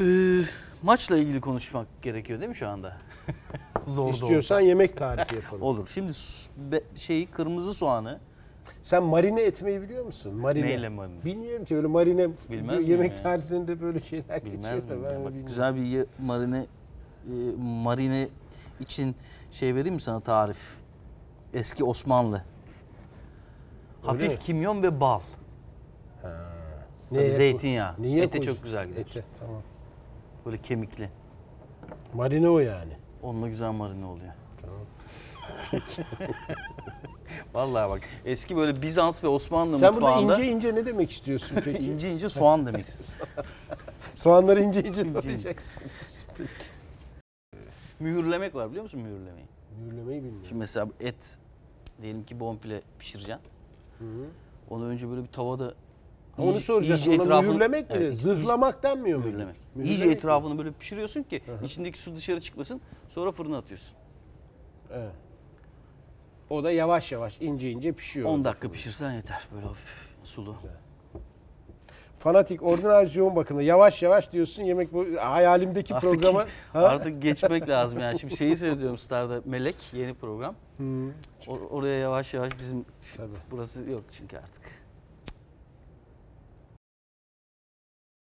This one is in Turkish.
Ee, maçla ilgili konuşmak gerekiyor değil mi şu anda? Zor İstiyorsan yemek tarifi yapalım. olsa. Olur. Şimdi şeyi kırmızı soğanı Sen marine etmeyi biliyor musun? Marine. Neyle marine? Bilmiyorum ki öyle marine Bilmez yemek ya? tariflerinde böyle şeyler bilmez geçiyor da ben ya? öyle Bak, bilmiyorum. güzel bir marine e, marine için şey vereyim mi sana tarif? Eski Osmanlı. Hafif mi? kimyon ve bal. Tabii Neye- zeytinyağı. Neye Ete koy- çok güzel gider. Ete tamam. Böyle kemikli. Marine o yani. Onunla güzel marine oluyor. Vallahi bak eski böyle Bizans ve Osmanlı Sen burada mutfağında ince ince ne demek istiyorsun peki? ince ince soğan demek istiyorsun. Soğanları ince ince ince. doğrayacaksın. Mühürlemek var biliyor musun mühürlemeyi? Mühürlemeyi bilmiyorum. Şimdi mesela et diyelim ki bonfile pişireceksin. Hı. Onu önce böyle bir tavada Onu iyice Ona etrafını- mühürlemek mi? Evet, Zırhlamak denmiyor mu? mühürlemek. Mühürlemek İyice etrafını böyle pişiriyorsun ki içindeki su dışarı çıkmasın. Sonra fırına atıyorsun. Evet. O da yavaş yavaş ince ince pişiyor. 10 dakika pişirsen yeter. Böyle hafif sulu. Fanatik ordinal yoğun bakımda yavaş yavaş diyorsun yemek bu hayalimdeki Artık- programa. Ha? Artık geçmek lazım yani. Şimdi şeyi seyrediyorum Star'da Melek yeni program. Hı. O- oraya yavaş yavaş bizim Tabii. burası yok çünkü artık.